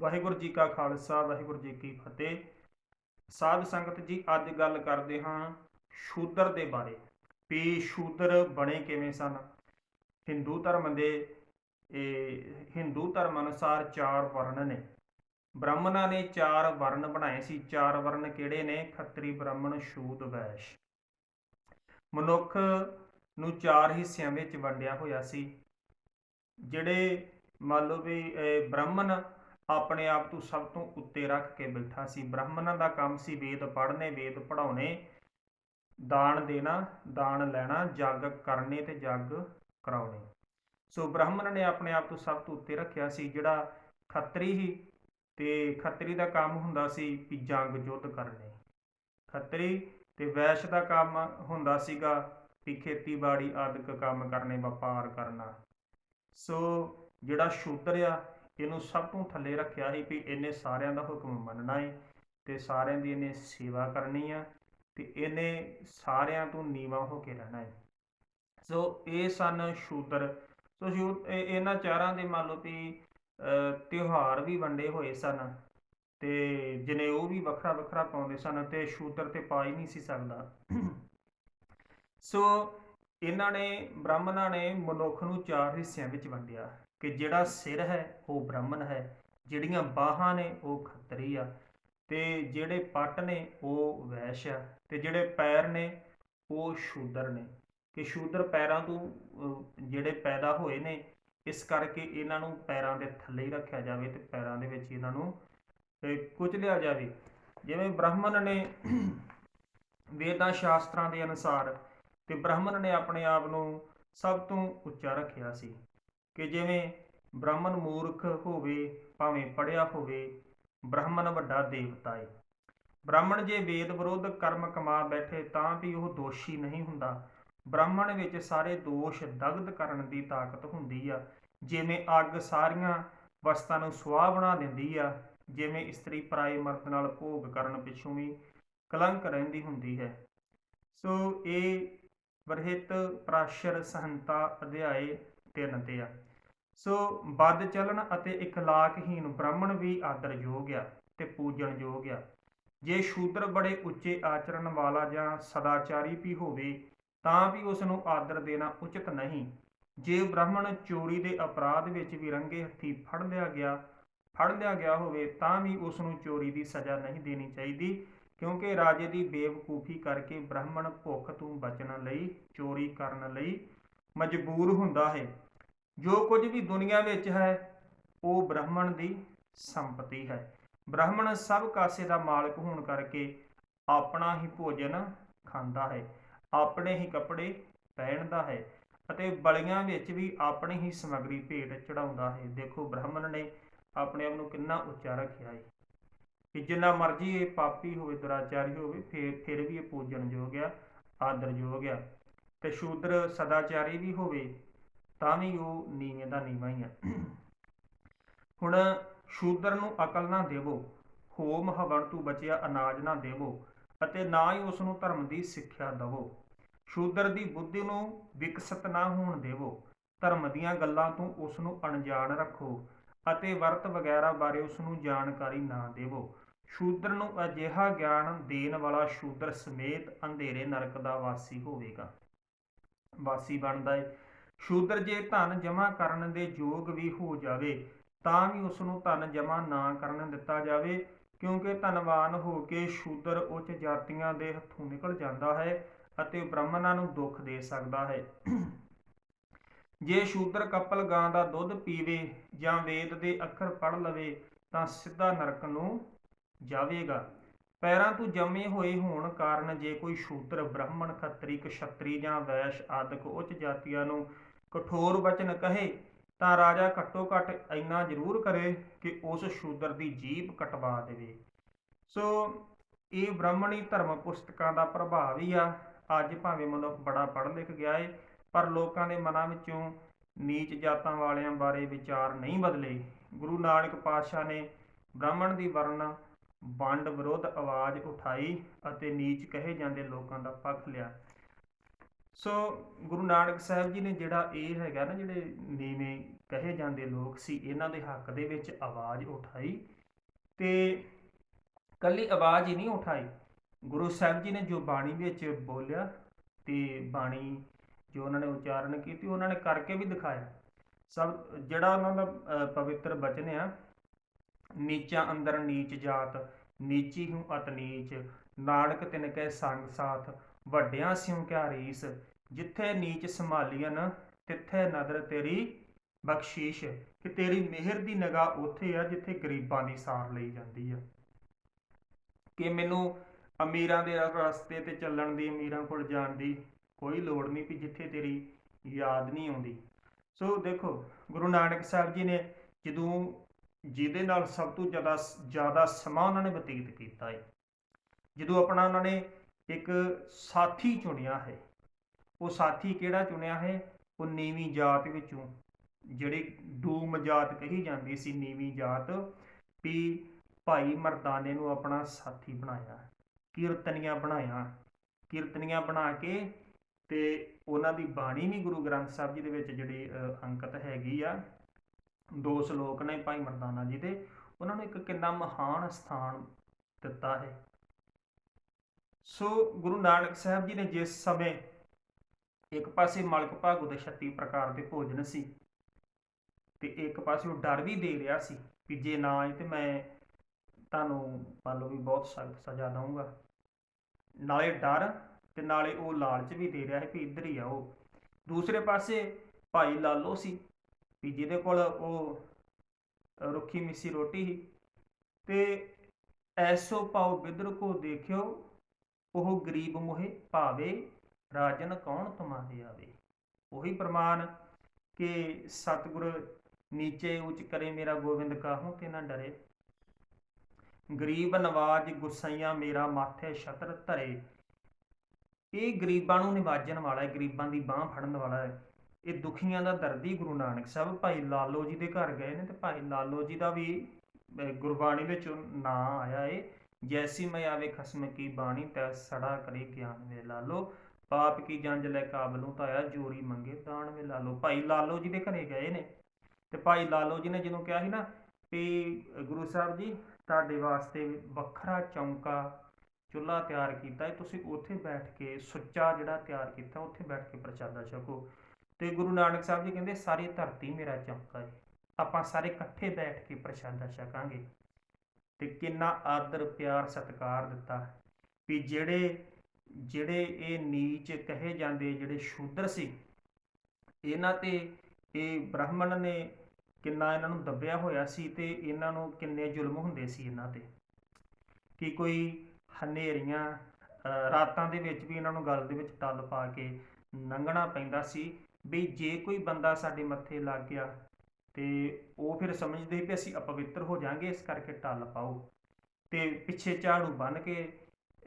ਵਾਹਿਗੁਰੂ ਜੀ ਕਾ ਖਾਲਸਾ, ਵਾਹਿਗੁਰੂ ਜੀ ਕੀ ਫਤਿਹ। ਸਾਧ ਸੰਗਤ ਜੀ, ਅੱਜ ਗੱਲ ਕਰਦੇ ਹਾਂ ਸ਼ੂਦਰ ਦੇ ਬਾਰੇ। ਵੀ ਸ਼ੂਦਰ ਬਣੇ ਕਿਵੇਂ ਸਨ? ਹਿੰਦੂ ਧਰਮ ਦੇ, ਇਹ ਹਿੰਦੂ ਧਰਮ ਅਨੁਸਾਰ ਚਾਰ ਵਰਣ ਨੇ। ਬ੍ਰਾਹਮਣਾਂ ਨੇ ਚਾਰ ਵਰਣ ਬਣਾਏ ਸੀ। ਚਾਰ ਵਰਣ ਕਿਹੜੇ ਨੇ? ਖੱਤਰੀ ਬ੍ਰਾਹਮਣ ਸ਼ੂਦ ਵੈਸ਼। ਮਨੁੱਖ ਨੂੰ ਚਾਰ ਹਿੱਸਿਆਂ ਵਿੱਚ ਵੰਡਿਆ ਹੋਇਆ ਸੀ। ਜਿਹੜੇ ਮੰਨ ਲਓ ਵੀ, ਇਹ ਬ੍ਰਾਹਮਣ ਆਪਣੇ ਆਪ ਤੋਂ ਸਭ ਤੋਂ ਉੱਤੇ ਰੱਖ ਕੇ ਬੈਠਾ ਸੀ। ਬ੍ਰਾਹਮਣਾਂ ਦਾ ਕੰਮ ਸੀ ਵੇਦ ਪੜ੍ਹਨੇ, ਵੇਦ ਪੜਾਉਣੇ ਦਾਨ ਦੇਣਾ, ਦਾਨ ਲੈਣਾ, ਜੱਗ ਕਰਨੇ ਤੇ ਜੱਗ ਕਰਾਉਣੇ। ਸੋ ਬ੍ਰਾਹਮਣ ਨੇ ਆਪਣੇ ਆਪ ਤੋਂ ਸਭ ਤੋਂ ਉੱਤੇ ਰੱਖਿਆ ਸੀ, ਜਿਹੜਾ ਖੱਤਰੀ ਹੀ ਤੇ ਖੱਤਰੀ ਦਾ ਕੰਮ ਹੁੰਦਾ ਸੀ ਵੀ ਜੰਗ ਯੁੱਧ ਕਰਨੇ। ਖੱਤਰੀ ਤੇ ਵੈਸ਼ ਦਾ ਕੰਮ ਹੁੰਦਾ ਸੀਗਾ ਵੀ ਖੇਤੀਬਾੜੀ ਆਦਿਕ ਕੰਮ ਕਰਨੇ, ਵਪਾਰ ਕਰਨਾ। ਸੋ ਜਿਹੜਾ ਸ਼ੂਦਰ ਆ ਇਹਨੂੰ ਸਭ ਤੋਂ ਥੱਲੇ ਰੱਖਿਆ ਸੀ ਵੀ ਇਹਨੇ ਸਾਰਿਆਂ ਦਾ ਹੁਕਮ ਮੰਨਣਾ ਹੈ ਤੇ ਸਾਰਿਆਂ ਦੀ ਇਹਨੇ ਸੇਵਾ ਕਰਨੀ ਆ ਤੇ ਇਹਨੇ ਸਾਰਿਆਂ ਤੋਂ ਨੀਵਾਂ ਹੋ ਕੇ ਰਹਿਣਾ ਹੈ ਸੋ ਇਹ ਸਨ ਸ਼ੂਦਰ। ਸੋ ਸ਼ੂ ਇਹਨਾਂ ਚਾਰਾਂ ਦੇ ਮੰਨ ਲਓ ਵੀ ਅ, ਤਿਉਹਾਰ ਵੀ ਵੰਡੇ ਹੋਏ ਸਨ ਤੇ ਜਨੇਊ ਵੀ ਵੱਖਰਾ ਵੱਖਰਾ ਪਾਉਂਦੇ ਸਨ ਤੇ ਸ਼ੂਦਰ ਤੇ ਪਾ ਹੀ ਨਹੀਂ ਸੀ ਸਕਦਾ। ਸੋ ਇਹਨਾਂ ਨੇ ਬ੍ਰਾਹਮਣਾਂ ਨੇ ਮਨੁੱਖ ਨੂੰ ਚਾਰ ਹਿੱਸਿਆਂ ਵਿੱਚ ਵੰਡਿਆ। ਕਿ ਜਿਹੜਾ ਸਿਰ ਹੈ ਉਹ ਬ੍ਰਾਹਮਣ ਹੈ, ਜਿਹੜੀਆਂ ਬਾਹਾਂ ਨੇ ਉਹ ਖੱਤਰੀ ਆ, ਤੇ ਜਿਹੜੇ ਪੱਟ ਨੇ ਉਹ ਵੈਸ਼ ਆ, ਤੇ ਜਿਹੜੇ ਪੈਰ ਨੇ ਉਹ ਸ਼ੂਦਰ ਨੇ। ਕਿ ਸ਼ੂਦਰ ਪੈਰਾਂ ਤੋਂ ਜਿਹੜੇ ਪੈਦਾ ਹੋਏ ਨੇ, ਇਸ ਕਰਕੇ ਇਹਨਾਂ ਨੂੰ ਪੈਰਾਂ ਦੇ ਥੱਲੇ ਹੀ ਰੱਖਿਆ ਜਾਵੇ ਤੇ ਪੈਰਾਂ ਦੇ ਵਿੱਚ ਇਹਨਾਂ ਨੂੰ ਕੁਚਲਿਆ ਜਾਵੇ। ਜਿਵੇਂ ਬ੍ਰਾਹਮਣ ਨੇ ਵੇਦਾਂ ਸ਼ਾਸਤਰਾਂ ਦੇ ਅਨੁਸਾਰ, ਤੇ ਬ੍ਰਾਹਮਣ ਨੇ ਆਪਣੇ ਆਪ ਨੂੰ ਸਭ ਤੋਂ ਉੱਚਾ ਰੱਖਿਆ ਸੀ। ਕਿ ਜਿਵੇਂ ਬ੍ਰਾਹਮਣ ਮੂਰਖ ਹੋਵੇ, ਭਾਵੇਂ ਪੜਿਆ ਹੋਵੇ, ਬ੍ਰਾਹਮਣ ਵੱਡਾ ਦੇਵਤਾ ਏ। ਬ੍ਰਾਹਮਣ ਜੇ ਵੇਦ ਵਿਰੋਧ ਕਰਮ ਕਮਾ ਬੈਠੇ ਤਾਂ ਵੀ ਉਹ ਦੋਸ਼ੀ ਨਹੀਂ ਹੁੰਦਾ। ਬ੍ਰਾਹਮਣ ਵਿੱਚ ਸਾਰੇ ਦੋਸ਼ ਦਗਧ ਕਰਨ ਦੀ ਤਾਕਤ ਹੁੰਦੀ ਆ। ਜਿਵੇਂ ਅੱਗ ਸਾਰੀਆਂ ਵਸਤਾਂ ਨੂੰ ਸੁਆਹ ਬਣਾ ਦਿੰਦੀ ਆ, ਜਿਵੇਂ ਇਸਤਰੀ ਪਰਾਏ ਮਰਦ ਨਾਲ ਭੋਗ ਕਰਨ ਪਿੱਛੋਂ ਵੀ ਕਲੰਕ ਰਹਿੰਦੀ ਹੁੰਦੀ ਹੈ। ਸੋ ਇਹ ਵਰਹਿਤ ਪ੍ਰਾਸ਼ਰ ਸਹੰਤਾ ਅਧਿਆਏ 3 ਤੇ ਆ। ਸੋ ਬਦ ਚੱਲਣ ਅਤੇ ਇਖਲਾਕਹੀਨ ਬ੍ਰਾਹਮਣ ਵੀ ਆਦਰਯੋਗ ਆ ਤੇ ਪੂਜਣਯੋਗ ਆ। ਜੇ ਸ਼ੂਦਰ ਬੜੇ ਉੱਚੇ ਆਚਰਣ ਵਾਲਾ ਜਾਂ ਸਦਾਚਾਰੀ ਵੀ ਹੋਵੇ, ਤਾਂ ਵੀ ਉਸ ਨੂੰ ਆਦਰ ਦੇਣਾ ਉਚਿਤ ਨਹੀਂ। ਜੇ ਬ੍ਰਾਹਮਣ ਚੋਰੀ ਦੇ ਅਪਰਾਧ ਵਿੱਚ ਵੀ ਰੰਗੇ ਹੱਥੀ ਫੜ ਲਿਆ ਗਿਆ, ਫੜ ਲਿਆ ਗਿਆ ਹੋਵੇ, ਤਾਂ ਵੀ ਉਸ ਨੂੰ ਚੋਰੀ ਦੀ ਸਜ਼ਾ ਨਹੀਂ ਦੇਣੀ ਚਾਹੀਦੀ, ਕਿਉਂਕਿ ਰਾਜੇ ਦੀ ਬੇਵਕੂਫੀ ਕਰਕੇ ਬ੍ਰਾਹਮਣ ਭੁੱਖ ਤੋਂ ਬਚਣ ਲਈ, ਚੋਰੀ ਕਰਨ ਲਈ ਮਜਬੂਰ ਹੁੰਦਾ ਹੈ। ਜੋ ਕੁਝ ਵੀ ਦੁਨੀਆ ਵਿੱਚ ਹੈ, ਉਹ ਬ੍ਰਾਹਮਣ ਦੀ ਸੰਪਤੀ ਹੈ। ਬ੍ਰਾਹਮਣ ਸਭ ਕਾਸੇ ਦਾ ਮਾਲਕ ਹੋਣ ਕਰਕੇ ਆਪਣਾ ਹੀ ਭੋਜਨ ਖਾਂਦਾ ਹੈ, ਆਪਣੇ ਹੀ ਕੱਪੜੇ ਪਹਿਨਦਾ ਹੈ ਅਤੇ ਬਲੀਆਂ ਵਿੱਚ ਵੀ ਆਪਣੀ ਹੀ ਸਮੱਗਰੀ ਭੇਟ ਚੜਾਉਂਦਾ ਹੈ। ਦੇਖੋ, ਬ੍ਰਾਹਮਣ ਨੇ ਆਪਣੇ ਆਪ ਨੂੰ ਕਿੰਨਾ ਉੱਚਾ ਰੱਖਿਆ ਹੈ ਕਿ ਜਿੰਨਾ ਮਰਜ਼ੀ ਇਹ ਪਾਪੀ ਹੋਵੇ, ਦੁਰਾਚਾਰੀ ਹੋਵੇ, ਫਿਰ ਫਿਰ ਵੀ ਇਹ ਪੂਜਣਯੋਗ ਆ, ਆਦਰਯੋਗ ਆ। ਤੇ ਸ਼ੂਦਰ ਸਦਾਚਾਰੀ ਵੀ ਹੋਵੇ ਤਾਂ ਵੀ ਉਹ ਨੀਵੇਂ ਦਾ ਨੀਵਾਂ ਹੀ ਹੈ ਹੁਣ ਸ਼ੂਦਰ ਨੂੰ ਅਕਲ ਨਾ ਦੇਵੋ, ਹੋਮ ਹਵਨ ਤੋਂ ਬਚਿਆ ਅਨਾਜ ਨਾ ਦੇਵੋ ਅਤੇ ਨਾ ਹੀ ਉਸ ਨੂੰ ਧਰਮ ਦੀ ਸਿੱਖਿਆ ਦਵੋ। ਸ਼ੂਦਰ ਦੀ ਬੁੱਧੀ ਨੂੰ ਵਿਕਸਿਤ ਨਾ ਹੋਣ ਦੇਵੋ, ਧਰਮ ਦੀਆਂ ਗੱਲਾਂ ਤੋਂ ਉਸ ਨੂੰ ਅਣਜਾਣ ਰੱਖੋ ਅਤੇ ਵਰਤ ਵਗੈਰਾ ਬਾਰੇ ਉਸ ਨੂੰ ਜਾਣਕਾਰੀ ਨਾ ਦੇਵੋ। ਸ਼ੂਦਰ ਨੂੰ ਅਜਿਹਾ ਗਿਆਨ ਦੇਣ ਵਾਲਾ ਸ਼ੂਦਰ ਸਮੇਤ ਅੰਧੇਰੇ ਨਰਕ ਦਾ ਵਾਸੀ ਹੋਵੇਗਾ। ਵਾਸੀ ਬਣਦਾ ਹੈ ਸ਼ੂਦਰ ਜੇ ਧਨ ਜਮ੍ਹਾਂ ਕਰਨ ਦੇ ਯੋਗ ਵੀ ਹੋ ਜਾਵੇ, ਤਾਂ ਵੀ ਉਸ ਨੂੰ ਧਨ ਜਮ੍ਹਾਂ ਨਾ ਕਰਨ ਦਿੱਤਾ ਜਾਵੇ, ਕਿਉਂਕਿ ਧਨਵਾਨ ਹੋ ਕੇ ਸ਼ੂਦਰ ਉੱਚ ਜਾਤੀਆਂ ਦੇ ਹੱਥੋਂ ਨਿਕਲ ਜਾਂਦਾ ਹੈ ਅਤੇ ਬ੍ਰਾਹਮਣਾਂ ਨੂੰ ਦੁੱਖ ਦੇ ਸਕਦਾ ਹੈ। ਜੇ ਸ਼ੂਦਰ ਕਪਲ ਗਾਂ ਦਾ ਦੁੱਧ ਪੀਵੇ ਜਾਂ ਵੇਦ ਦੇ ਅੱਖਰ ਪੜ੍ਹ ਲਵੇ, ਤਾਂ ਸਿੱਧਾ ਨਰਕ ਨੂੰ ਜਾਵੇਗਾ। ਪੈਰਾਂ ਤੋਂ ਜੰਮੇ ਹੋਏ ਹੋਣ ਕਾਰਨ ਜੇ ਕੋਈ ਸ਼ੂਦਰ ਬ੍ਰਾਹਮਣ ਖੱਤਰੀ, ਕਸ਼ਤਰੀ ਜਾਂ ਵੈਸ਼ ਆਦਿਕ ਉੱਚ ਜਾਤੀਆਂ ਨੂੰ ਕਠੋਰ ਵਚਨ ਕਹੇ ਤਾਂ ਰਾਜਾ ਘੱਟੋ ਘੱਟ ਇੰਨਾ ਜ਼ਰੂਰ ਕਰੇ ਕਿ ਉਸ ਸ਼ੂਦਰ ਦੀ ਜੀਭ ਕਟਵਾ ਦੇਵੇ। ਸੋ ਇਹ ਬ੍ਰਾਹਮਣੀ ਧਰਮ ਪੁਸਤਕਾਂ ਦਾ ਪ੍ਰਭਾਵ ਹੀ ਆ। ਅੱਜ ਭਾਵੇਂ ਮਨੁੱਖ ਬੜਾ ਪੜ੍ਹ ਲਿਖ ਗਿਆ ਏ, ਪਰ ਲੋਕਾਂ ਦੇ ਮਨਾਂ ਵਿੱਚੋਂ ਨੀਚ ਜਾਤਾਂ ਵਾਲਿਆਂ ਬਾਰੇ ਵਿਚਾਰ ਨਹੀਂ ਬਦਲੇ। ਗੁਰੂ ਨਾਨਕ ਪਾਤਸ਼ਾਹ ਨੇ ਬ੍ਰਾਹਮਣ ਦੀ ਵਰਣ ਵੰਡ ਵਿਰੁੱਧ ਆਵਾਜ਼ ਉਠਾਈ ਅਤੇ ਨੀਚ ਕਹੇ ਜਾਂਦੇ ਲੋਕਾਂ ਦਾ ਪੱਖ ਲਿਆ। ਸੋ ਗੁਰੂ ਨਾਨਕ ਸਾਹਿਬ ਜੀ ਨੇ ਜਿਹੜਾ ਇਹ ਹੈਗਾ ਨਾ ਜਿਹੜੇ ਨੀਵੇਂ ਕਹੇ ਜਾਂਦੇ ਲੋਕ ਸੀ ਇਹਨਾਂ ਦੇ ਹੱਕ ਦੇ ਵਿੱਚ ਆਵਾਜ਼ ਉਠਾਈ ਤੇ ਕੱਲੀ ਆਵਾਜ਼ ਹੀ ਨਹੀਂ ਉਠਾਈ। ਗੁਰੂ ਸਾਹਿਬ ਜੀ ਨੇ ਜੋ ਬਾਣੀ ਵਿੱਚ ਬੋਲਿਆ ਤੇ ਬਾਣੀ ਜੋ ਉਹਨਾਂ ਨੇ ਉਚਾਰਨ ਕੀਤੀ ਉਹਨਾਂ ਨੇ ਕਰਕੇ ਵੀ ਦਿਖਾਇਆ। ਸਭ ਜਿਹੜਾ ਉਹਨਾਂ ਦਾ ਅ, ਪਵਿੱਤਰ ਬਚਨ ਆ ਨੀਚਾ ਅੰਦਰ ਨੀਚ ਜਾਤ ਨੀਚੀ ਹੂੰ ਅਤ ਨੀਚ ਨਾਨਕ ਤਿਨ ਕੈ ਸੰਗ ਸਾਥ ਵੱਡਿਆਂ ਸਿਉ ਰੀਸ, ਜਿੱਥੇ ਨੀਚ ਸੰਭਾਲੀਨ ਤਿੱਥੇ ਨਦਰ ਤੇਰੀ ਬਖਸ਼ੀਸ਼। ਕਿ ਤੇਰੀ ਮਿਹਰ ਦੀ ਨਿਗਾਹ ਉੱਥੇ ਆ, ਜਿੱਥੇ ਗਰੀਬਾਂ ਦੀ ਸਾਰ ਲਈ ਜਾਂਦੀ ਆ। ਕਿ ਮੈਨੂੰ ਅਮੀਰਾਂ ਦੇ ਰਸਤੇ ਤੇ ਚੱਲਣ ਦੀ, ਅਮੀਰਾਂ ਕੋਲ ਜਾਣ ਦੀ ਕੋਈ ਲੋੜ ਨਹੀਂ, ਵੀ ਜਿੱਥੇ ਤੇਰੀ ਯਾਦ ਨਹੀਂ ਆਉਂਦੀ। ਸੋ ਦੇਖੋ, ਗੁਰੂ ਨਾਨਕ ਸਾਹਿਬ ਜੀ ਨੇ ਜਦੋਂ ਜਿਹਦੇ ਨਾਲ ਸਭ ਤੋਂ ਜ਼ਿਆਦਾ ਜ਼ਿਆਦਾ ਸਮਾਂ ਉਹਨਾਂ ਨੇ ਬਤੀਤ ਕੀਤਾ ਹੈ ਜਦੋਂ ਆਪਣਾ ਉਹਨਾਂ ਨੇ ਇੱਕ ਸਾਥੀ ਚੁਣਿਆ ਹੈ। ਉਹ ਸਾਥੀ ਕਿਹੜਾ ਚੁਣਿਆ ਹੈ? ਉਹ ਨੀਵੀਂ ਜਾਤ ਵਿੱਚੋਂ ਜਿਹੜੀ ਡੂਮ ਜਾਤ ਕਹੀ ਜਾਂਦੀ ਸੀ ਨੀਵੀਂ ਜਾਤ ਵੀ ਭਾਈ ਮਰਦਾਨੇ ਨੂੰ ਆਪਣਾ ਸਾਥੀ ਬਣਾਇਆ ਕੀਰਤਨੀਆਂ ਬਣਾਇਆ। ਕੀਰਤਨੀਆਂ ਬਣਾ ਕੇ ਤੇ ਉਹਨਾਂ ਦੀ ਬਾਣੀ ਵੀ ਗੁਰੂ ਗ੍ਰੰਥ ਸਾਹਿਬ ਜੀ ਦੇ ਵਿੱਚ ਜਿਹੜੀ ਅ, ਅੰਕਿਤ ਹੈਗੀ ਆ ਦੋ ਸ਼ਲੋਕ ਨੇ ਭਾਈ ਮਰਦਾਨਾ ਜੀ ਦੇ ਉਹਨਾਂ ਨੂੰ ਇੱਕ ਕਿੰਨਾ ਮਹਾਨ ਸਥਾਨ ਦਿੱਤਾ ਹੈ। ਸੋ ਗੁਰੂ ਨਾਨਕ ਸਾਹਿਬ ਜੀ ਨੇ ਜਿਸ ਸਮੇਂ ਇੱਕ ਪਾਸੇ ਮਲਕ ਭਾਗੂ ਦੇ 36 ਪ੍ਰਕਾਰ ਦੇ ਭੋਜਨ ਸੀ ਤੇ ਇੱਕ ਪਾਸੇ ਉਹ ਡਰ ਵੀ ਦੇ ਰਿਹਾ ਸੀ ਵੀ ਜੇ ਨਾ ਆਏ ਤੇ ਮੈਂ ਤੁਹਾਨੂੰ ਮੰਨ ਲਓ ਵੀ ਬਹੁਤ ਸਖਤ ਸਜ਼ਾ ਦਊਂਗਾ। ਨਾਲੇ ਡਰ ਤੇ ਨਾਲੇ ਉਹ ਲਾਲਚ ਵੀ ਦੇ ਰਿਹਾ ਹੈ ਵੀ ਇੱਧਰ ਹੀ ਆਓ। ਦੂਸਰੇ ਪਾਸੇ ਭਾਈ ਲਾਲੋ ਸੀ ਵੀ ਜਿਹਦੇ ਕੋਲ ਉਹ ਰੁੱਖੀ ਮਿੱਸੀ ਰੋਟੀ ਸੀ ਤੇ ਐਸੋ ਪਾਉ ਬਿਦਰ ਕੋ ਦੇਖਿਓ ਉਹ ਗਰੀਬ ਮੋਹਿ ਭਾਵੇ, ਰਾਜਨ ਕੌਣ ਤੁਮਾਰੇ ਆਵੇ। ਉਹੀ ਪ੍ਰਮਾਨ ਕਿ ਸਤਿਗੁਰ ਨੀਚੇ ਉੱਚ ਕਰੇ ਮੇਰਾ ਗੋਬਿੰਦ ਕਾਹੂ ਤੇ ਨਾ ਡਰੇ। ਗਰੀਬ ਨਵਾਜ ਗੁੱਸਈਆਂ ਮੇਰਾ ਮਾਥੇ ਛਤਰ ਧਰੇ। ਇਹ ਗਰੀਬਾਂ ਨੂੰ ਨਿਵਾਜਣ ਵਾਲਾ ਹੈ, ਗਰੀਬਾਂ ਦੀ ਬਾਹ ਫੜਨ ਵਾਲਾ ਹੈ। ਇਹ ਦੁਖੀਆਂ ਦਾ ਦਰਦੀ ਗੁਰੂ ਨਾਨਕ ਸਾਹਿਬ, ਭਾਈ ਲਾਲੋ ਜੀ ਦੇ ਘਰ ਗਏ ਨੇ ਤੇ ਭਾਈ ਲਾਲੋ ਜੀ ਦਾ ਵੀ ਗੁਰਬਾਣੀ ਵਿੱਚ ਨਾਂ ਆਇਆ ਏ। ਜੈਸੀ ਮੈਂ ਆਵੇ ਖਸਮ ਕੀ ਬਾਣੀ, ਤੈ ਸੜਾ ਕਰੇ ਗਿਆਨ ਵੇ ਲਾਲੋ ਪਾਪ ਕੀ ਜੰਜ ਲੈ ਕਾਬਲੋਂ ਤਾਇਆ ਜੋਰੀ ਮੰਗੇ ਦਾਨ ਵੇ ਲਾਲੋ ਭਾਈ ਲਾਲੋ ਜੀ ਦੇ ਘਰੇ ਗਏ ਨੇ ਤੇ ਭਾਈ ਲਾਲੋ ਜੀ ਨੇ ਜਦੋਂ ਕਿਹਾ ਸੀ ਨਾ ਵੀ, ਗੁਰੂ ਸਾਹਿਬ ਜੀ, ਤੁਹਾਡੇ ਵਾਸਤੇ ਵੱਖਰਾ ਚੌਂਕਾ, ਚੁੱਲ੍ਹਾ ਤਿਆਰ ਕੀਤਾ ਹੈ, ਤੁਸੀਂ ਉੱਥੇ ਬੈਠ ਕੇ ਸੁੱਚਾ ਜਿਹੜਾ ਤਿਆਰ ਕੀਤਾ, ਉੱਥੇ ਬੈਠ ਕੇ ਪ੍ਰਸ਼ਾਦਾ ਛਕੋ। ਤੇ ਗੁਰੂ ਨਾਨਕ ਸਾਹਿਬ ਜੀ ਕਹਿੰਦੇ, ਸਾਰੀ ਧਰਤੀ ਮੇਰਾ ਚੌਂਕਾ ਹੈ। ਆਪਾਂ ਸਾਰੇ ਇਕੱਠੇ ਬੈਠ ਕੇ ਪ੍ਰਸ਼ਾਦਾ ਛਕਾਂਗੇ। ਤੇ ਕਿੰਨਾ ਆਦਰ, ਪਿਆਰ, ਸਤਿਕਾਰ ਦਿੱਤਾ। ਵੀ ਜਿਹੜੇ ਜਿਹੜੇ ਇਹ ਨੀਚ ਕਹੇ ਜਾਂਦੇ, ਜਿਹੜੇ ਸ਼ੂਦਰ ਸੀ, ਇਹਨਾਂ ਤੇ ਇਹ ਬ੍ਰਾਹਮਣ ਨੇ ਕਿੰਨਾ ਇਹਨਾਂ ਨੂੰ ਦੱਬਿਆ ਹੋਇਆ ਸੀ ਤੇ ਇਹਨਾਂ ਨੂੰ ਕਿੰਨੇ ਜ਼ੁਲਮ ਹੁੰਦੇ ਸੀ ਇਹਨਾਂ ਤੇ। ਕਿ ਕੋਈ ਹਨੇਰੀਆਂ ਰਾਤਾਂ ਦੇ ਵਿੱਚ ਵੀ ਇਹਨਾਂ ਨੂੰ ਗਲ ਦੇ ਵਿੱਚ ਟੱਲ ਪਾ ਕੇ ਲੰਘਣਾ ਪੈਂਦਾ ਸੀ, ਵੀ ਜੇ ਕੋਈ ਬੰਦਾ ਸਾਡੇ ਮੱਥੇ ਲੱਗ ਗਿਆ ਤੇ ਉਹ ਫਿਰ ਸਮਝਦੇ ਵੀ ਅਸੀਂ ਅਪਵਿੱਤਰ ਹੋ ਜਾਾਂਗੇ ਇਸ ਕਰਕੇ ਟੱਲ ਪਾਓ। ਤੇ ਪਿੱਛੇ ਝਾੜੂ ਬੰਨ ਕੇ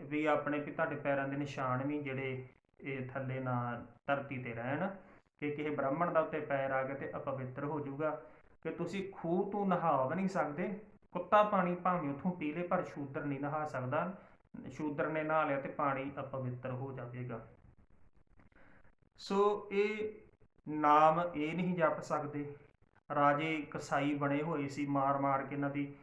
ਵੀ ਆਪਣੇ ਵੀ ਤੁਹਾਡੇ ਪੈਰਾਂ ਦੇ ਨਿਸ਼ਾਨ ਵੀ ਜਿਹੜੇ ਇਹ ਥੱਲੇ ਨਾ ਧਰਤੀ ਤੇ ਰਹਿਣ, ਕਿ ਕਿਸੇ ਬ੍ਰਾਹਮਣ ਦਾ ਉੱਤੇ ਪੈਰ ਆ ਗਿਆ ਤੇ ਅਪਵਿੱਤਰ ਹੋ ਜਾਊਗਾ। ਕਿ ਤੁਸੀਂ ਖੂਹ ਤੋਂ ਨਹਾ ਵੀ ਨਹੀਂ ਸਕਦੇ, ਕੁੱਤਾ ਪਾਣੀ ਭਾਵੇਂ ਉਥੋਂ ਪੀ ਲੇ, ਪਰ ਸ਼ੂਦਰ ਨਹੀਂ ਨਹਾ ਸਕਦਾ। ਸ਼ੂਦਰ ਨੇ ਨਹਾ ਲਿਆ ਤੇ ਪਾਣੀ ਅਪਵਿੱਤਰ ਹੋ ਜਾਵੇਗਾ। ਸੋ ਇਹ ਨਾਮ ਇਹ ਨਹੀਂ ਜਪ ਸਕਦੇ। ਰਾਜੇ ਕਸਾਈ ਬਣੇ ਹੋਏ ਸੀ, ਮਾਰ ਮਾਰ ਕੇ ਇਹਨਾਂ ਦੀ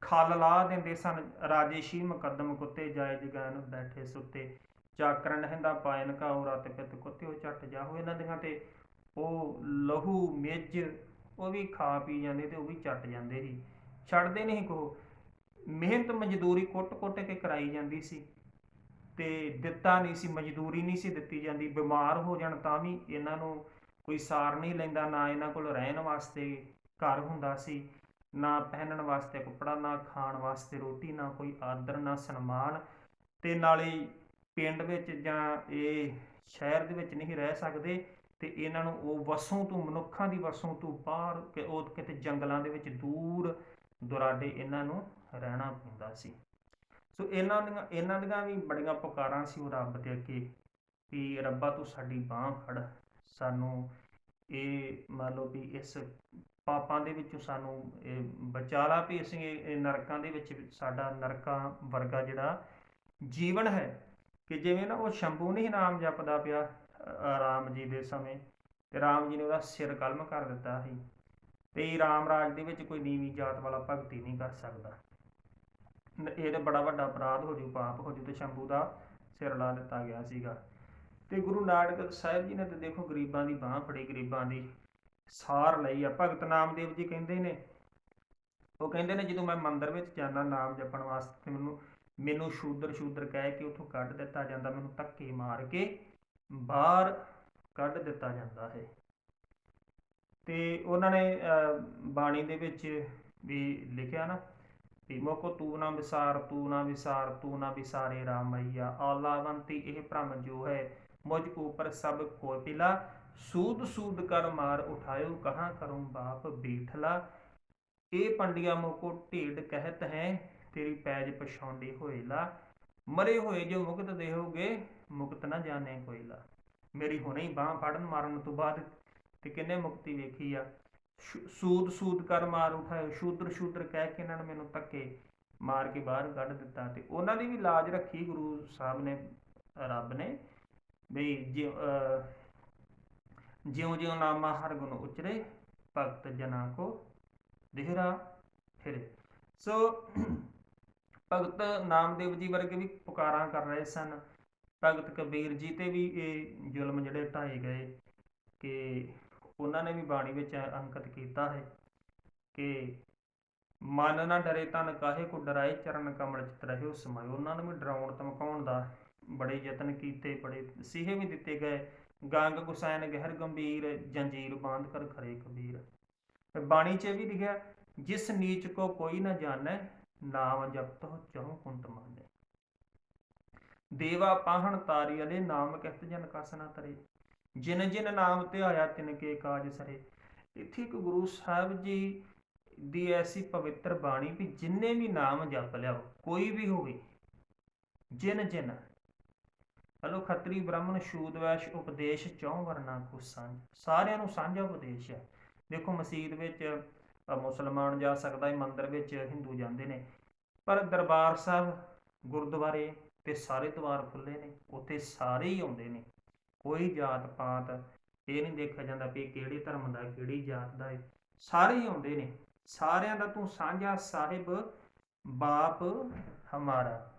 ਖਲ ਲਾ ਦਿੰਦੇ ਸਨ। ਰਾਜੇ ਸ਼ੀ ਮੁਕੱਦਮ ਕੁੱਤੇ ਜਾਏ ਜਗਾਨ ਬੈਠੇ ਸੁੱਤੇ ਚਾਕਰਨ ਹੰਦਾ ਪਾਇਨ ਕਾ ਉਹ ਰਤ ਪਿਤ ਕੁੱਤੇ ਉਹ ਝਟ ਜਾਹੋ ਇਹਨਾਂ ਦੀਆਂ ਤੇ ਉਹ ਲਹੂ ਮਿੱਝ ਉਹ ਵੀ ਖਾ ਪੀ ਜਾਂਦੇ ਤੇ ਉਹ ਵੀ ਚੱਟ ਜਾਂਦੇ ਸੀ। ਛੱਡਦੇ ਨਹੀਂ ਕੋ ਮਿਹਨਤ ਮਜ਼ਦੂਰੀ ਕੁੱਟ-ਕੁੱਟ ਕੇ ਕਰਾਈ ਜਾਂਦੀ ਸੀ ਤੇ ਦਿੱਤਾ ਨਹੀਂ ਸੀ, ਮਜ਼ਦੂਰੀ ਨਹੀਂ ਸੀ ਦਿੱਤੀ ਜਾਂਦੀ। ਬਿਮਾਰ ਹੋ ਜਾਣ ਤਾਂ ਵੀ ਇਹਨਾਂ ਨੂੰ ਕੋਈ ਸਾਰ ਨਹੀਂ ਲੈਂਦਾ, ਨਾ ਇਹਨਾਂ ਕੋਲ ਰਹਿਣ ਵਾਸਤੇ ਘਰ ਹੁੰਦਾ ਸੀ, ਨਾ ਪਹਿਨਣ ਵਾਸਤੇ ਕੱਪੜਾ, ਨਾ ਖਾਣ ਵਾਸਤੇ ਰੋਟੀ, ਨਾ ਕੋਈ ਆਦਰ, ਨਾ ਸਨਮਾਨ ਤੇ ਨਾਲੇ ਪਿੰਡ ਵਿੱਚ ਜਾਂ ਇਹ ਸ਼ਹਿਰ ਦੇ ਵਿੱਚ ਨਹੀਂ ਰਹਿ ਸਕਦੇ ਤੇ ਇਹਨਾਂ ਨੂੰ ਉਹ ਵਸੋਂ ਤੋਂ, ਮਨੁੱਖਾਂ ਦੀ ਵਸੋਂ ਤੋਂ ਬਾਹਰ ਕਿ ਉਹ ਕਿਤੇ ਜੰਗਲਾਂ ਦੇ ਵਿੱਚ ਦੂਰ ਦੁਰਾਡੇ ਇਹਨਾਂ ਨੂੰ ਰਹਿਣਾ ਪੈਂਦਾ ਸੀ। ਸੋ ਇਹਨਾਂ ਦੀਆਂ ਇਹਨਾਂ ਦੀਆਂ ਵੀ ਬੜੀਆਂ ਪੁਕਾਰਾਂ ਸੀ ਉਹ ਰੱਬ ਦੇ ਅੱਗੇ ਵੀ ਰੱਬਾ ਤੂੰ ਸਾਡੀ ਬਾਹ ਫੜ। ਸਾਨੂੰ ਇਹ ਮੰਨ ਲਓ ਵੀ ਇਸ ਪਾਪਾਂ ਦੇ ਵਿੱਚੋਂ ਸਾਨੂੰ ਇਹ ਬਚਾ ਲਾ ਵੀ ਅਸੀਂ ਇਹ ਨਰਕਾਂ ਦੇ ਵਿੱਚ ਸਾਡਾ ਨਰਕਾਂ ਵਰਗਾ ਜਿਹੜਾ ਜੀਵਨ ਹੈ ਕਿ ਜਿਵੇਂ ਨਾ ਉਹ ਸ਼ੰਭੂ ਨਹੀਂ ਨਾਮ ਜਪਦਾ ਪਿਆ ਰਾਮ ਜੀ ਦੇ ਸਮੇਂ ਤੇ ਰਾਮ ਜੀ ਨੇ ਉਹਦਾ ਸਿਰ ਕਲਮ ਕਰ ਦਿੱਤਾ ਸੀ ਤੇ ਰਾਮ ਰਾਜ ਦੇ ਵਿੱਚ ਕੋਈ ਨੀਵੀਂ ਜਾਤ ਵਾਲਾ ਭਗਤੀ ਨਹੀਂ ਕਰ ਸਕਦਾ। ਇਹ ਤਾਂ ਬੜਾ ਵੱਡਾ ਅਪਰਾਧ ਹੋ ਜੂ, ਪਾਪ ਹੋ ਜੂ ਤੇ ਸ਼ੰਭੂ ਦਾ ਸਿਰ ਲਾ ਦਿੱਤਾ ਗਿਆ ਸੀਗਾ। ਤੇ ਗੁਰੂ ਨਾਨਕ ਸਾਹਿਬ ਜੀ ਨੇ ਤੇ ਦੇਖੋ ਗਰੀਬਾਂ ਦੀ ਬਾਹ ਫੜੀ ਗਰੀਬਾਂ ਦੀ ਸਾਰ ਲਈ ਆ। ਭਗਤ ਨਾਮਦੇਵ ਜੀ ਕਹਿੰਦੇ ਨੇ ਉਹ ਕਹਿੰਦੇ ਨੇ ਜਦੋਂ ਮੈਂ ਮੰਦਿਰ ਵਿੱਚ ਜਾਂਦਾ ਨਾਮ ਜਪਣ ਵਾਸਤੇ ਮੈਨੂੰ ਮੈਨੂੰ ਸ਼ੂਦਰ ਸ਼ੂਦਰ ਕਹਿ ਕੇ ਉੱਥੋਂ ਕੱਢ ਦਿੱਤਾ ਜਾਂਦਾ ਮੈਨੂੰ ਧੱਕੇ ਮਾਰ ਕੇ ਬਾਹਰ ਕੱਢ ਦਿੱਤਾ ਜਾਂਦਾ ਹੈ। ਤੇ ਉਹਨਾਂ ਨੇ ਅਹ, ਬਾਣੀ ਦੇ ਵਿੱਚ ਵੀ ਲਿਖਿਆ ਨਾ ਵੀ ਮੋਕੋ ਤੂੰ ਨਾ ਵਿਸਾਰ ਤੂੰ ਨਾ ਵਿਸਾਰ ਤੂੰ ਨਾ ਵਿਸਾਰੇ ਰਾਮਈਆ ਆਲਾਵੰਤੀ ਇਹ ਭ੍ਰਮ ਜੋ ਹੈ ਮੁਝ ਉਪਰ ਸਭ ਕੋ ਪਿਲਾ ਸੂਦ ਸੂਦ ਕਰ ਮਾਰ ਉਠਾਇਓ, ਕਹਾਂ ਕਰੂੰ ਬਾਪ ਬੀਠਲਾ। ਇਹ ਪੰਡਿਆ ਮੋਕੋ ਢੀਡ ਕਹਿਤ ਹੈ, ਤੇਰੀ ਪੈਜ ਪਛਾਉਂਦੀ ਹੋਏਲਾ ਮਰੇ ਹੋਏ ਜੋ ਮੁਕਤ ਦੇਹੋਗੇ, ਮੁਕਤ ਨਾ ਜਾਣੇ ਕੋਈਲਾ ਮੇਰੀ ਹੁਣੇ ਹੀ ਬਾਹ ਫੜਨ ਮਾਰਨ ਤੋਂ ਬਾਅਦ ਤੇ ਕਿੰਨੇ ਮੁਕਤੀ ਵੇਖੀ ਆ। ਸੂਦ ਸੂਦ ਕਰ ਮਾਰ ਉਠਾਇਓ, ਸ਼ੂਦਰ ਸ਼ੂਦਰ ਕਹਿ ਕੇ ਇਹਨਾਂ ਨੇ ਮੈਨੂੰ ਧੱਕੇ ਮਾਰ ਕੇ ਬਾਹਰ ਕੱਢ ਦਿੱਤਾ ਤੇ ਉਹਨਾਂ ਦੀ ਵੀ ਲਾਜ ਰੱਖੀ ਗੁਰੂ ਸਾਹਿਬ ਨੇ, ਰੱਬ ਨੇ। ਵੀ ਜਿਉ ਅਹ, ਜਿਉਂ ਜਿਉਂ ਨਾਮਾ ਹਰ ਗੁਣ ਉਚਰੇ ਭਗਤ ਜਨਾ ਕੋ ਦੇਹਰਾ ਫਿਰੇ। ਸੋ ਭਗਤ ਨਾਮਦੇਵ ਜੀ ਵਰਗੇ ਵੀ ਪੁਕਾਰਾਂ ਕਰ ਰਹੇ ਸਨ। ਭਗਤ ਕਬੀਰ ਜੀ ਤੇ ਵੀ ਇਹ ਜ਼ੁਲਮ ਜਿਹੜੇ ਢਾਏ ਗਏ ਕਿ ਉਹਨਾਂ ਨੇ ਵੀ ਬਾਣੀ ਵਿੱਚ ਅੰਕਿਤ ਕੀਤਾ ਹੈ ਕਿ ਮਨ ਨਾ ਡਰੇ ਤਨ ਕਾਹੇ ਕੋ ਡਰਾਏ ਚਰਨ ਕਮਲ ਚਿਤ ਉਸ ਸਮਾਇਓ ਉਹਨਾਂ ਨੂੰ ਵੀ ਡਰਾਉਣ ਧਮਕਾਉਣ ਦਾ ਬੜੇ ਯਤਨ ਕੀਤੇ, ਬੜੇ ਸਿਹੇ ਵੀ ਦਿੱਤੇ ਗਏ। ਗੰਗ, ਗੁਸੈਨ, ਗਹਿਰ, ਗੰਭੀਰ, ਜੰਜੀਰ ਬਾਂਧ ਕਰ ਖਰੇ ਕਬੀਰ। ਬਾਣੀ 'ਚ ਵੀ ਲਿਖਿਆ, ਜਿਸ ਨੀਚ ਕੋ ਕੋਈ ਨਾ ਜਾਣੈ, ਨਾਮ ਜਪਤ ਹੋ ਚਹੁ ਕੁੰਟ ਮਾਨੈ ਦੇਵਾ ਪਾਹਣ ਤਾਰੀ ਅਲੇ, ਨਾਮ ਕਹਿਤ ਜਨ ਕਸ ਨਾ ਤਰੇ। ਜਿਨ ਜਿਨ ਨਾਮ ਤੇ ਆਇਆ ਤਿਨ ਕੇ ਕਾਜ ਸਰੇ। ਇੱਥੇ ਇੱਕ ਗੁਰੂ ਸਾਹਿਬ ਜੀ ਦੀ ਐਸੀ ਪਵਿੱਤਰ ਬਾਣੀ ਵੀ ਜਿੰਨੇ ਵੀ ਨਾਮ ਜਪ ਲਿਆਓ, ਕੋਈ ਵੀ ਹੋਵੇ, ਜਿਨ ਜਿਨ ਹਲੋ ਖੱਤਰੀ ਬ੍ਰਾਹਮਣ ਸ਼ੂਦ ਵੈਸ਼ ਉਪਦੇਸ਼ ਚੌਂ ਵਰਨਾ ਕੋ ਸਾਂਝ। ਸਾਰਿਆਂ ਨੂੰ ਸਾਂਝਾ ਉਪਦੇਸ਼ ਹੈ। ਦੇਖੋ ਮਸਜਿਦ ਵਿੱਚ ਮੁਸਲਮਾਨ ਜਾ ਸਕਦਾ ਹੈ, ਮੰਦਿਰ ਵਿੱਚ ਹਿੰਦੂ ਜਾਂਦੇ ਨੇ। ਪਰ ਦਰਬਾਰ ਸਾਹਿਬ, ਗੁਰਦੁਆਰੇ ਤੇ ਸਾਰੇ ਦਵਾਰ ਖੁੱਲੇ ਨੇ। ਉੱਥੇ ਸਾਰੇ ਹੀ ਆਉਂਦੇ ਨੇ। ਕੋਈ ਜਾਤ ਪਾਤ ਇਹ ਨਹੀਂ ਦੇਖਿਆ ਜਾਂਦਾ ਵੀ ਕਿਹੜੇ ਧਰਮ ਦਾ, ਕਿਹੜੀ ਜਾਤ ਦਾ ਹੈ। ਸਾਰੇ ਹੀ ਆਉਂਦੇ ਨੇ। ਸਾਰਿਆਂ ਦਾ ਤੂੰ ਸਾਂਝਾ ਸਾਹਿਬ, ਬਾਪ ਹਮਾਰਾ।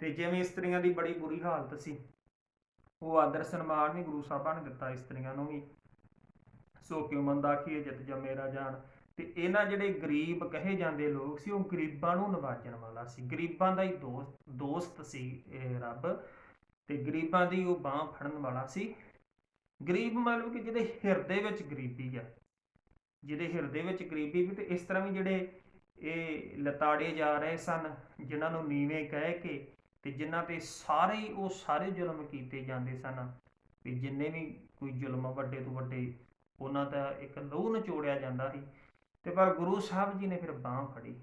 ਤੇ ਜਿਵੇਂ ਇਸਤਰੀਆਂ ਦੀ ਬੜੀ ਬੁਰੀ ਹਾਲਤ ਸੀ, ਉਹ ਆਦਰ ਸਨਮਾਨ ਨਹੀਂ ਗੁਰੂ ਸਾਹਿਬਾਂ ਨੇ ਦਿੱਤਾ ਇਸਤਰੀਆਂ ਨੂੰ ਵੀ। ਸੋ ਕਿਉ ਮੰਦਾ ਕੀ ਜਿਤ ਜਮੇ ਜਾਣ ਤੇ ਇਹਨਾਂ ਜਿਹੜੇ ਗਰੀਬ ਕਹੇ ਜਾਂਦੇ ਲੋਕ ਸੀ, ਉਹ ਗਰੀਬਾਂ ਨੂੰ ਨਵਾਜਣ ਵਾਲਾ ਸੀ। ਗਰੀਬਾਂ ਦਾ ਹੀ ਦੋਸਤ ਦੋਸਤ ਸੀ ਇਹ ਰੱਬ ਤੇ ਗਰੀਬਾਂ ਦੀ ਉਹ ਬਾਹ ਫੜਨ ਵਾਲਾ ਸੀ। ਗਰੀਬ ਮਤਲਬ ਕਿ ਜਿਹਦੇ ਹਿਰਦੇ ਵਿੱਚ ਗਰੀਬੀ ਆ, ਜਿਹਦੇ ਹਿਰਦੇ ਵਿੱਚ ਗਰੀਬੀ ਵੀ ਤੇ ਇਸ ਤਰ੍ਹਾਂ ਵੀ ਜਿਹੜੇ ਇਹ ਲਤਾੜੇ ਜਾ ਰਹੇ ਸਨ, ਜਿਨ੍ਹਾਂ ਨੂੰ ਨੀਵੇਂ ਕਹਿ ਕੇ ਤੇ ਜਿਨ੍ਹਾਂ ਤੇ ਸਾਰੇ ਹੀ ਉਹ ਸਾਰੇ ਜ਼ੁਲਮ ਕੀਤੇ ਜਾਂਦੇ ਸਨ, ਵੀ ਜਿੰਨੇ ਵੀ ਕੋਈ ਜ਼ੁਲਮ ਵੱਡੇ ਤੋਂ ਵੱਡੇ, ਉਹਨਾਂ ਦਾ ਇੱਕ ਲਹੂ ਨਚੋੜਿਆ ਜਾਂਦਾ ਸੀ ਤੇ ਪਰ ਗੁਰੂ ਸਾਹਿਬ ਜੀ ਨੇ ਫਿਰ ਬਾਹ ਫੜੀ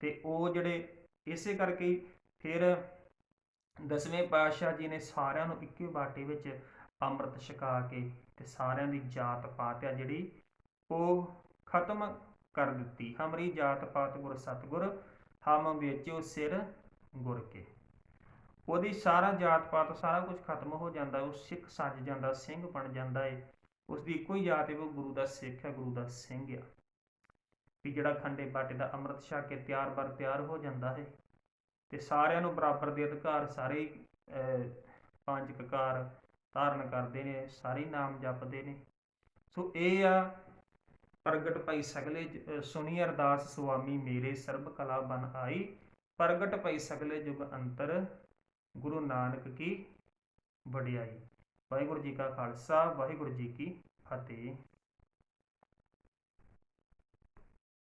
ਤੇ ਉਹ ਜਿਹੜੇ ਇਸੇ ਕਰਕੇ ਫਿਰ ਦਸਵੇਂ ਪਾਤਸ਼ਾਹ ਜੀ ਨੇ ਸਾਰਿਆਂ ਨੂੰ ਇੱਕੇ ਬਾਟੇ ਵਿੱਚ ਅੰਮ੍ਰਿਤ ਛਕਾ ਕੇ ਤੇ ਸਾਰਿਆਂ ਦੀ ਜਾਤ ਪਾਤ ਆ ਜਿਹੜੀ ਉਹ ਖਤਮ ਕਰ ਦਿੱਤੀ। ਹਮਰੀ ਜਾਤ ਪਾਤ ਗੁਰ ਸਤਗੁਰ, ਹਮ ਵੇਚਿਓ ਸਿਰ ਗੁਰ ਕੇ। ਉਹਦੀ ਸਾਰਾ ਜਾਤ ਪਾਤ, ਸਾਰਾ ਕੁਝ ਖਤਮ ਹੋ ਜਾਂਦਾ, ਉਹ ਸਿੱਖ ਸੱਜ ਜਾਂਦਾ, ਸਿੰਘ ਬਣ ਜਾਂਦਾ ਏ। ਉਸ ਦੀ ਇੱਕੋ ਹੀ ਜਾਤ ਹੈ ਉਹ ਗੁਰੂ ਦਾ ਸਿੱਖ ਹੈ, ਗੁਰੂ ਦਾ ਸਿੰਘ ਆ। ਵੀ ਜਿਹੜਾ ਖੰਡੇ ਬਾਟੇ ਦਾ ਅੰਮ੍ਰਿਤ ਛਕ ਕੇ ਤਿਆਰ ਬਰ ਤਿਆਰ ਹੋ ਜਾਂਦਾ ਹੈ ਤੇ ਸਾਰਿਆਂ ਨੂੰ ਬਰਾਬਰ ਦੇ ਅਧਿਕਾਰ, ਸਾਰੇ ਪੰਜ ਕਕਾਰ ਧਾਰਨ ਕਰਦੇ ਨੇ, ਸਾਰੇ ਨਾਮ ਜਪਦੇ ਨੇ। ਸੋ ਇਹ ਆ ਪ੍ਰਗਟ ਪਈ ਸਗਲੇ ਜ- ਸੁਣੀ ਅਰਦਾਸ, ਸੁਆਮੀ ਮੇਰੇ ਸਰਬ ਕਲਾ ਬਨ ਆਈ। ਪ੍ਰਗਟ ਪਈ ਸਗਲੇ ਜੁਗ ਅੰਤਰ ਗੁਰੂ ਨਾਨਕ ਕੀ ਵਡਿਆਈ? ਵਾਹਿਗੁਰੂ ਜੀ ਕਾ ਖਾਲਸਾ ਵਾਹਿਗੁਰੂ ਜੀ ਕੀ ਫਤਿਹ।